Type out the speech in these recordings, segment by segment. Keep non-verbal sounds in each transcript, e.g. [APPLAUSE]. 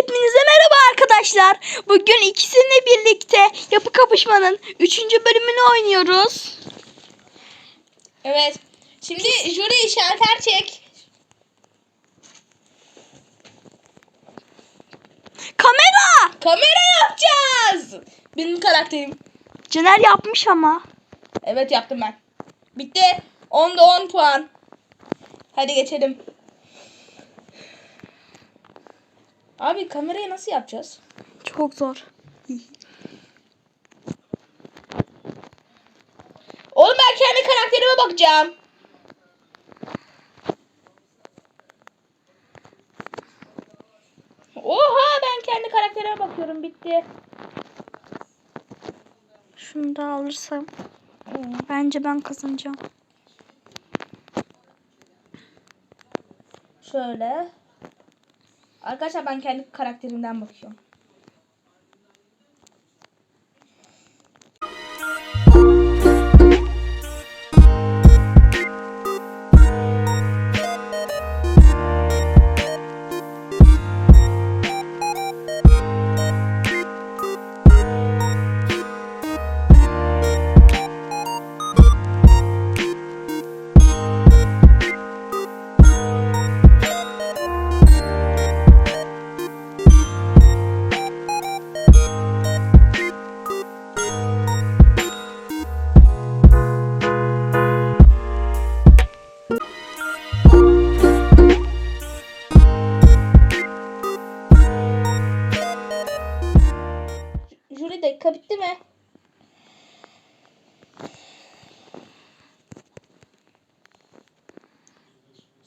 Hepinize merhaba arkadaşlar. Bugün ikisiyle birlikte yapı kapışmanın 3. bölümünü oynuyoruz. Evet. Şimdi jüri şalter çek. Kamera! Kamera yapacağız. Benim karakterim. Caner yapmış ama. Evet yaptım ben. Bitti. 10'da 10 puan. Hadi geçelim. Abi kamerayı nasıl yapacağız? Çok zor. Oğlum ben kendi karakterime bakacağım. Oha ben kendi karakterime bakıyorum bitti. Şunu da alırsam bence ben kazanacağım. Şöyle. Arkadaşlar ben kendi karakterimden bakıyorum.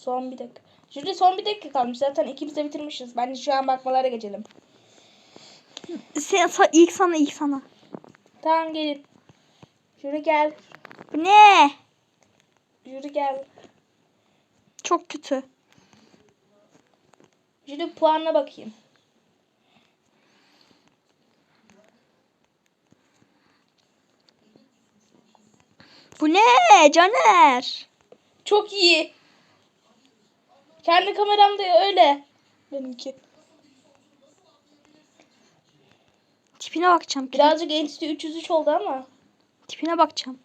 Son bir dakika. Jüri son bir dakika kalmış. Zaten ikimiz de bitirmişiz. Bence şu an bakmalara geçelim. Sen, ilk sana ilk sana. Tamam gelin. Jüri gel. Bu ne? Jüri gel. Çok kötü. Jüri puanına bakayım. Bu ne Caner? Çok iyi. Kendi kameramda öyle. Benimki. Tipine bakacağım. Birazcık enstitü 303 oldu ama. Tipine bakacağım.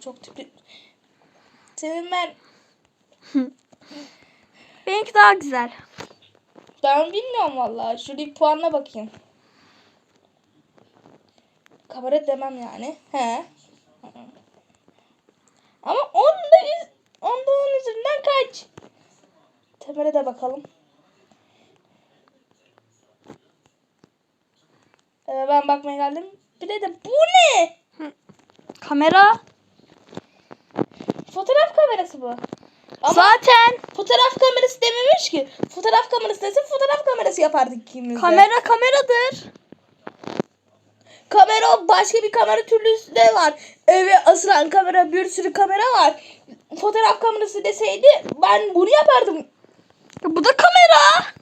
Çok tipli. Senin ben... [LAUGHS] Benimki daha güzel. Ben bilmiyorum vallahi. Şurayı puanla bakayım. Kabaret demem yani. He. Ama 10 bakalım. Ee, ben bakmaya geldim. Bir de, bu ne? Kamera. Fotoğraf kamerası bu. Ama Zaten fotoğraf kamerası dememiş ki. Fotoğraf kamerası dese fotoğraf kamerası yapardık ikimiz kamera kameradır. Kamera başka bir kamera türlüsü de var. Eve asılan kamera bir sürü kamera var. Fotoğraf kamerası deseydi ben bunu yapardım. Ya bu da kamera.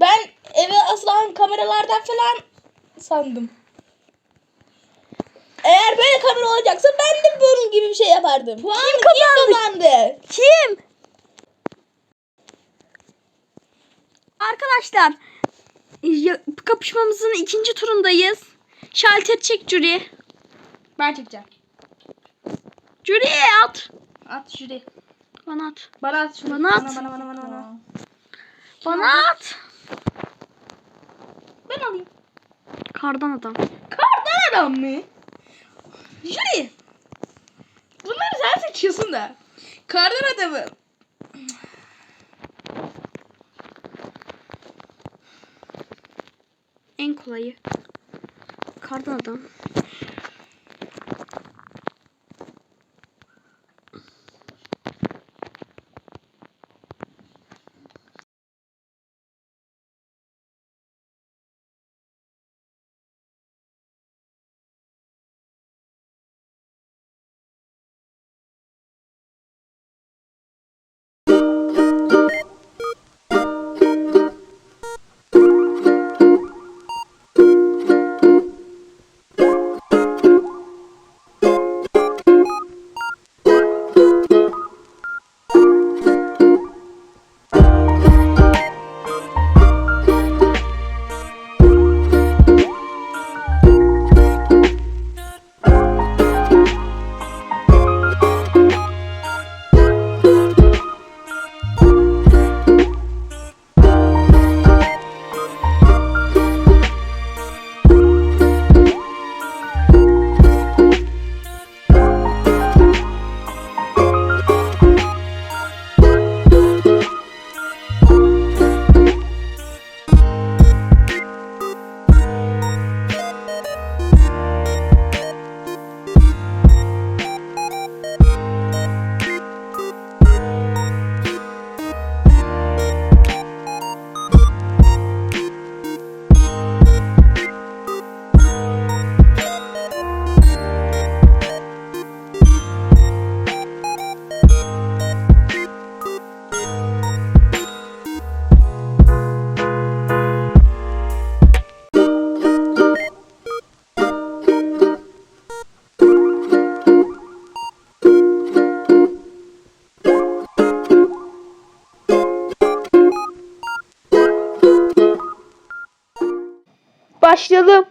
Ben eve asılan kameralardan falan sandım. Eğer böyle kamera olacaksa ben de bunun gibi bir şey yapardım. Puan kim kazandı? kazandı? Kim? Arkadaşlar kapışmamızın ikinci turundayız. Şalter çek Jüri. Ben çekeceğim. Jüri at. At şuraya. Bana at. Bana at şunu. Bana at. Bana bana bana bana. bana. Bana at. Ben alayım. Kardan adam. Kardan adam mı? Jüri. Bunları sen seçiyorsun da. Kardan adamı. En kolayı. Kardan adam. Başlayalım.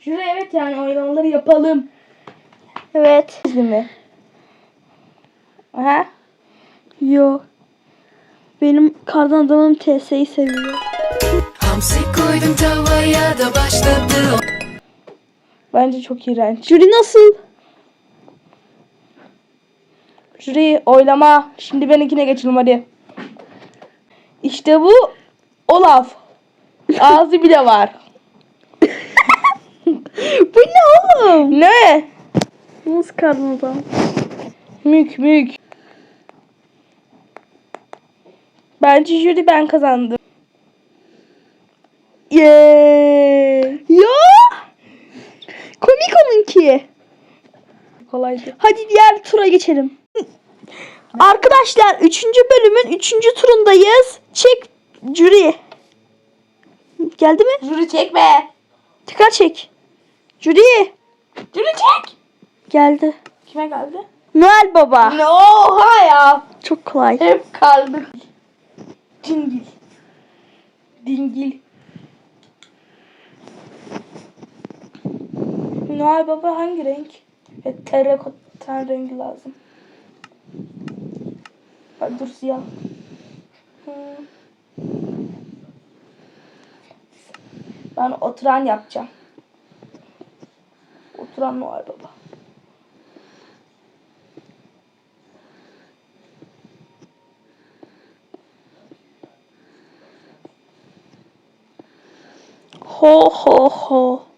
Şuraya evet yani oynamaları yapalım. Evet. Değil mi? Aha. Yo. Benim kardan adamım TS'yi seviyor. Hamsi koydum tavaya da başladı Bence çok iğrenç. Jüri nasıl? Şurayı oylama. Şimdi benimkine geçelim hadi. İşte bu Olaf. Ağzı bile var. Bu ne oğlum? Ne? Nasıl kardan adam? Mük mük. Bence jüri ben kazandım. Yeah. Ya. Komik onunki. Kolaydı. Hadi diğer tura geçelim. Arkadaşlar 3. bölümün 3. turundayız. Çek jüri. Geldi mi? Jüri çekme. Tekrar çek. Jüri. Jüri çek. Geldi. Kime geldi? Noel Baba. Ne oha ya. Çok kolay. Hep kaldık. Dingil. Dingil. Noel Baba hangi renk? E, terrakotta rengi lazım. Bak dur siyah. Hmm. Ben oturan yapacağım. Oturan Noel Baba. Ho ho ho.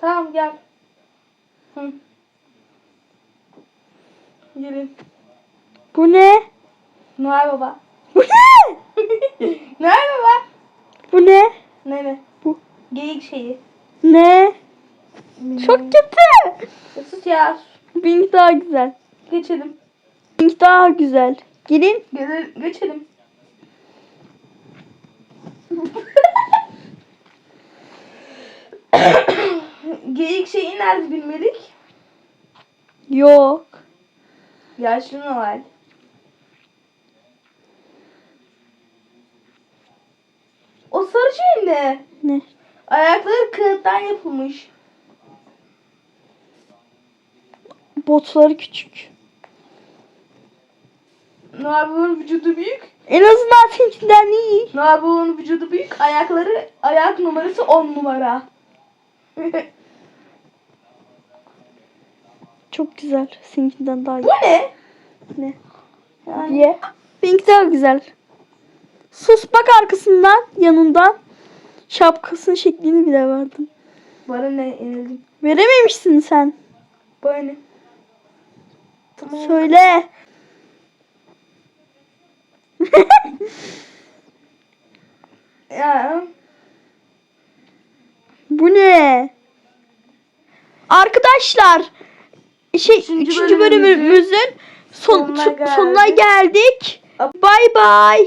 Tamam gel. Hı. Gelin. Bu ne? Noel Baba. Bu ne? [LAUGHS] Noel Baba. Bu ne? Ne ne? Bu. Geyik şeyi. Ne? Çok kötü. Sus ya. Benimki daha güzel. Geçelim. Benimki daha güzel. Gelin. Gel geçelim. [LAUGHS] Geyik şeyi nerede bilmedik? Yok. Yaşlı Noel. O sarı şey ne? Ne? Ayakları kağıttan yapılmış. Botları küçük. Noel Baba'nın vücudu büyük. En azından seninkinden iyi. Noel Baba'nın vücudu büyük. Ayakları, ayak numarası 10 numara. [LAUGHS] Çok güzel. Seninkinden daha iyi. Bu ne? Ne? Yani Ye. Benimki daha güzel. Sus bak arkasından, yanından. Şapkasının şeklini bile verdim. bana ne yenildim? Verememişsin sen. Bana ne? Tamam. Söyle. Ya. Bu ne? Arkadaşlar şey Üçüncü üçüncü bölümümüzün bölümümüzün son, sonuna sonuna geldik. geldik. Bay bay.